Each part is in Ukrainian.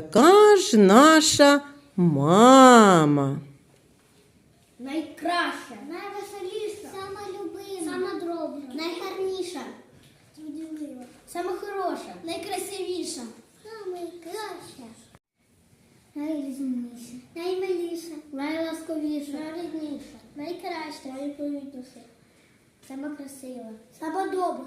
яка ж наша мама? Найкраща, найвеселіша, сама любима, сама добра, найгарніша, трудолива, сама хороша, найкрасивіша, найкраща, найрізніша, наймиліша, найласковіша, найрідніша, найкраща, найповітніша, сама красива, сама добра.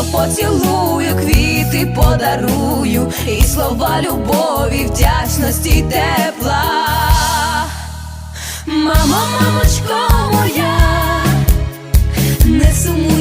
ніжно поцілую, квіти подарую, і слова любові, вдячності тепла. Мамо, мамочко моя, не сумуй.